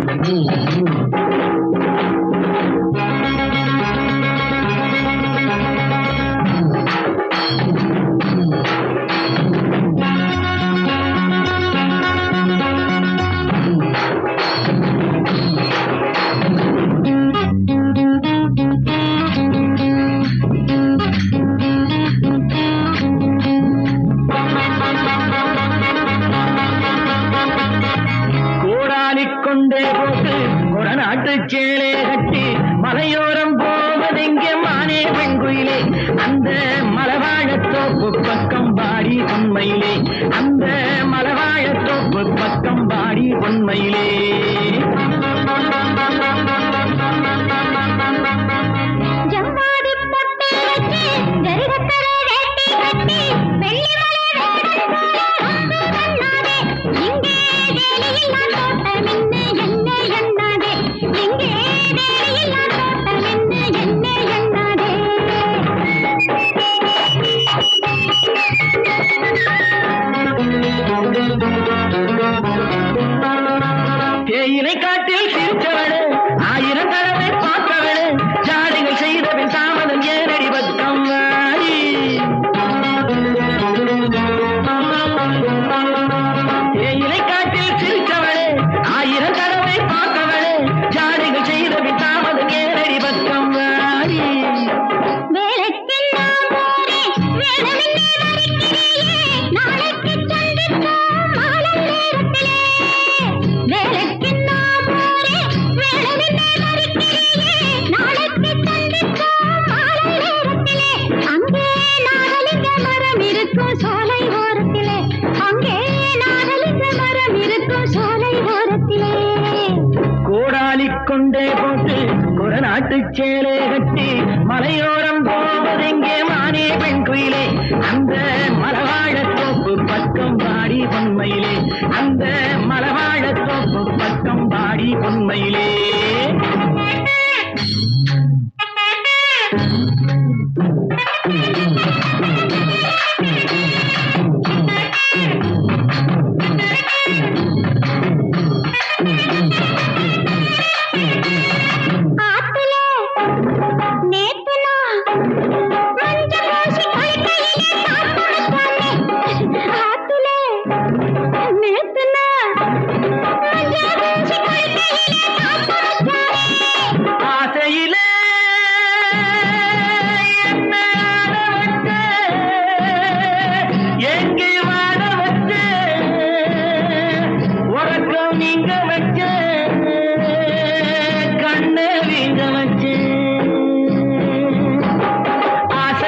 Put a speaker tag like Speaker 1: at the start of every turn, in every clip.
Speaker 1: Mm-hmm. கொண்டே போட்டு கொடநாட்டு சேலே கட்டி மலையோரம் போவதெங்கே மானே பெண்குயிலே? அந்த மலவாழத்தோப்பு பக்கம் பாடி உண்மையிலே அந்த மலவாழத்தோப்பு பக்கம் பாடி உண்மையிலே கோடாலிக் கொண்டே போட்டு குரநாட்டு சேலே கட்டி மலையோரம் போவதெங்கே மானே பெண் குயிலே. அந்த மலவாழத்தோப்பு பக்கம் பாடி பொன்மையிலே. அந்த மலவாழத்தோப்பு பக்கம் பாடி பொன்மையிலே.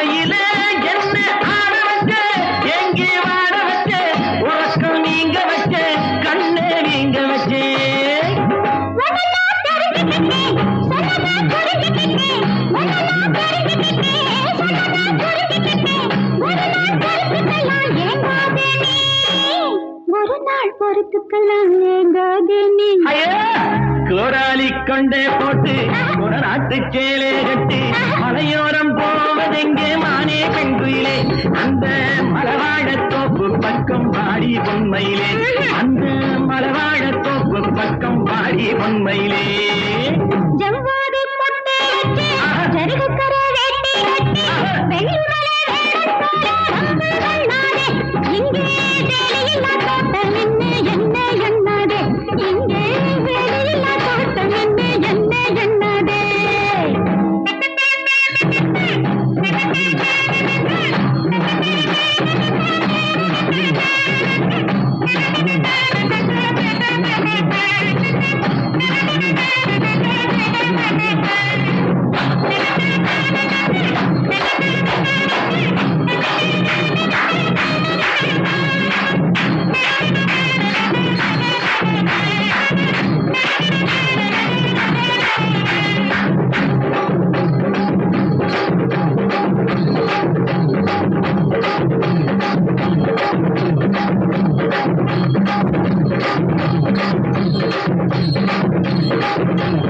Speaker 1: ஆசையிலே என்ன ஆட வச்ச, எங்கே வாட வச்ச, உறக்கம் நீங்க வச்ச, கண்ணை வீங்க வச்சே?
Speaker 2: ஒரு நாள் பொறுத்துக்கலாம் ஏங்காதே நீ.
Speaker 1: ஐயா! கோடாலி கொண்டே போட்டு ஒரு நாட்டு சேலே கட்டி மலையோரம் போவதெங்கே மானே பெண்குயிலே அந்த மலவாழத்தோப்பு பக்கம் பாடி பொன்மையிலே. அந்த மலவாழத்தோப்பு பக்கம் பாடி பொன்மையிலே.
Speaker 2: ஜவ்வாது Thank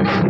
Speaker 1: you.